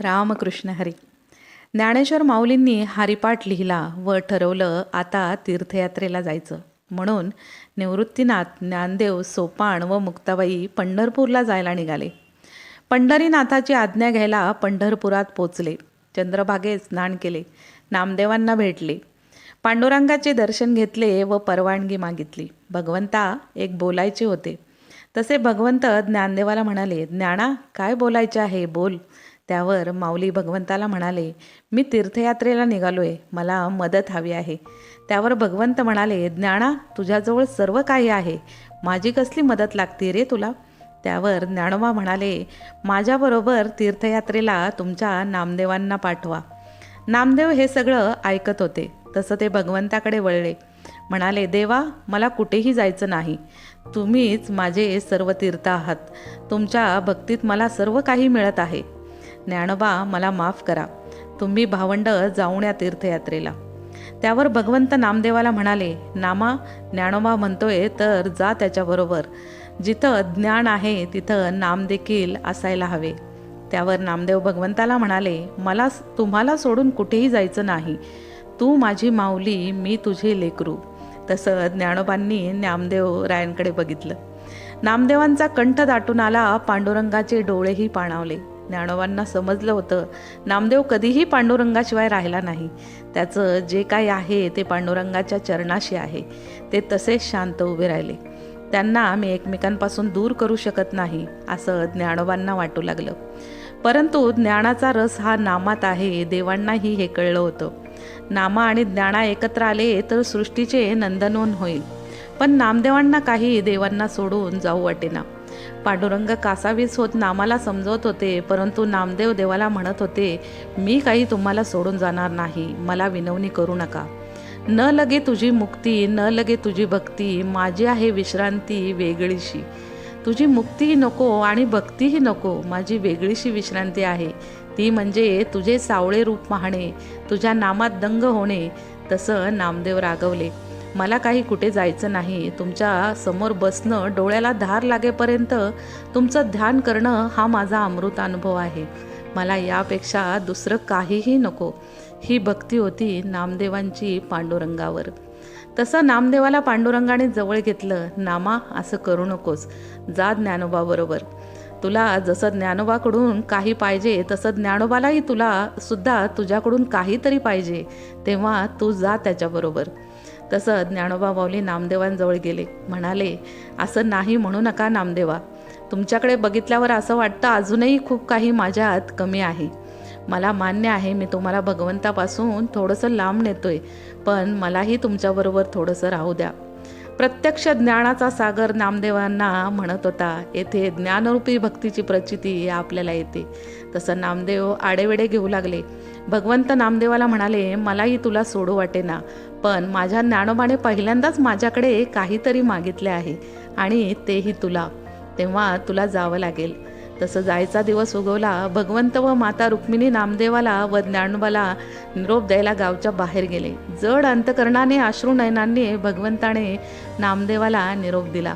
रामकृष्ण हरी. ज्ञानेश्वर माऊलींनी हरिपाठ लिहिला व ठरवलं आता तीर्थयात्रेला जायचं. म्हणून निवृत्तीनाथ ज्ञानदेव सोपान व मुक्ताबाई पंढरपूरला जायला निघाले. पंढरीनाथाची आज्ञा घ्यायला पंढरपुरात पोचले. चंद्रभागे स्नान केले. नामदेवांना भेटले. पांडुरंगाचे दर्शन घेतले व परवानगी मागितली. भगवंता एक बोलायचे होते. तसे भगवंत ज्ञानदेवाला म्हणाले ज्ञाना काय बोलायचे आहे? बोल. त्यावर माऊली भगवंताला म्हणाले मी तीर्थयात्रेला निघालो आहे मला मदत हवी आहे. त्यावर भगवंत म्हणाले ज्ञाना तुझ्याजवळ सर्व काही आहे. माझी कसली मदत लागते रे तुला? त्यावर ज्ञानोबा म्हणाले माझ्याबरोबर तीर्थयात्रेला तुमच्या नामदेवांना पाठवा. नामदेव हे सगळं ऐकत होते तसं ते भगवंताकडे वळले. म्हणाले देवा मला कुठेही जायचं नाही. तुम्हीच माझे सर्व तीर्थ आहात. तुमच्या भक्तीत मला सर्व काही मिळत आहे. ज्ञानोबा मला माफ करा. तुम्ही भावंड जाऊन या तीर्थयात्रेला. त्यावर भगवंत नामदेवाला म्हणाले नामा ज्ञानोबा म्हणतोय तर जा त्याच्याबरोबर. जिथं ज्ञान आहे तिथं नाम देखील असायला हवे. त्यावर नामदेव भगवंताला म्हणाले मला तुम्हाला सोडून कुठेही जायचं नाही. तू माझी माऊली मी तुझे लेकरू. तसं ज्ञानोबांनी नामदेव रायांकडे बघितलं. नामदेवांचा कंठ दाटून आला पांडुरंगाचे डोळेही पाणावले. ज्ञानोबांना समजलं होतं. नामदेव कधीही पांडुरंगाशिवाय राहिला नाही. त्याचं जे काही आहे ते पांडुरंगाच्या चरणाशी आहे. ते तसेच शांत उभे राहिले. त्यांना मी एकमेकांपासून दूर करू शकत नाही असं ज्ञानोबांना वाटू लागलं. परंतु ज्ञानाचा रस हा नामात आहे देवांनाही हे कळलं होतं. नामा आणि ज्ञाना एकत्र आले तर सृष्टीचे नंदनवन होईल. पण नामदेवांना काही देवांना सोडून जाऊ वाटेना. पांडुरंग कासावीस होत नामाला समजवत होते परंतु नामदेव देवाला म्हणत होते मी काही तुम्हाला सोडून जाणार नाही मला विनवणी करू नका. न लगे तुझी मुक्ती न लगे तुझी भक्ती माझी आहे विश्रांती वेगळीशी. तुझी मुक्तीही नको आणि भक्तीही नको माझी वेगळीशी विश्रांती आहे. ती म्हणजे तुझे सावळे रूप पाहणे तुझ्या नामात दंग होणे. तसं नामदेव रागवले. मला काही कुठे जायचं नाही. तुमच्यासमोर बसणं डोळ्याला धार लागेपर्यंत तुमचं ध्यान करणं हा माझा अमृत अनुभव आहे. मला यापेक्षा दुसरं काहीही नको. ही भक्ती होती नामदेवांची पांडुरंगावर. तसं नामदेवाला पांडुरंगाने जवळ घेतलं. नामा असं करू नकोस. जा ज्ञानोबाबरोबर. तुला जसं ज्ञानोबाकडून काही पाहिजे तसं ज्ञानोबालाही तुला सुद्धा तुझ्याकडून काहीतरी पाहिजे. तेव्हा तू जा त्याच्याबरोबर. तसं ज्ञानोबा माऊली नामदेवांजवळ गेले. म्हणाले असं नाही म्हणू नका नामदेवा. तुमच्याकडे बघितल्यावर असं वाटतं अजूनही खूप काही माझ्यात कमी आहे. मला मान्य आहे मी तुम्हाला भगवंतापासून थोडंसं लांब नेतोय पण मलाही तुमच्याबरोबर थोडंसं राहू द्या. प्रत्यक्ष ज्ञानाचा सागर नामदेवांना म्हणत होता. येथे ज्ञानरूपी भक्तीची प्रचिती आपल्याला येते. तसं नामदेव आडेवेडे घेऊ लागले. भगवंत नामदेवाला म्हणाले मलाही तुला सोडू वाटेना पण माझ्या ज्ञानोबाने पहिल्यांदाच माझ्याकडे काहीतरी मागितले आहे आणि तेही तुला. तेव्हा तुला जावं लागेल. तसं जायचा दिवस उगवला भगवंत व माता रुक्मिणी नामदेवाला व ज्ञानोबाला निरोप द्यायला गावच्या बाहेर गेले. जड अंतकरणाने अश्रू नयनांनी भगवंताने नामदेवाला निरोप दिला.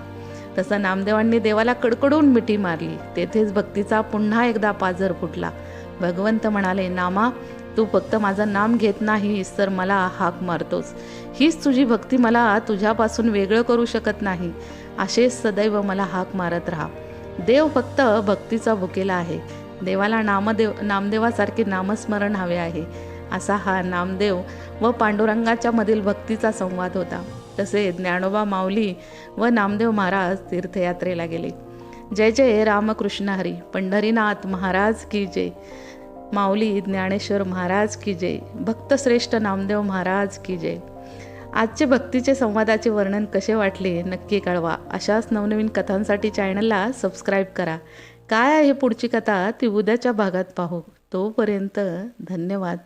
तसं नामदेवांनी देवाला कडकडून मिठी मारली. तेथेच भक्तीचा पुन्हा एकदा पाझर फुटला. भगवंत म्हणाले नामा तू फक्त माझं नाम घेत नाहीस तर मला हाक मारतोस. हीच तुझी भक्ती मला तुझ्यापासून वेगळं करू शकत नाही. असेच सदैव मला हाक मारत राहा. देव फक्त भक्तीचा भुकेला आहे. देवाला नामदेव नामदेवासारखे नामस्मरण हवे आहे. असा हा नामदेव व पांडुरंगाच्या मधील भक्तीचा संवाद होता. तसे ज्ञानोबा माऊली व नामदेव महाराज तीर्थयात्रेला गेले. जय जय रामकृष्ण हरी. पंढरीनाथ महाराज की जय. माऊली ज्ञानेश्वर महाराज की जय. भक्तश्रेष्ठ नामदेव महाराज की जय. आजचे भक्तीचे संवादाचे वर्णन कसे वाटले नक्की कळवा. अशाच नवनवीन कथांसाठी चॅनलला सबस्क्राईब करा. काय आहे पुढची कथा ती उद्याच्या भागात पाहू. तोपर्यंत धन्यवाद.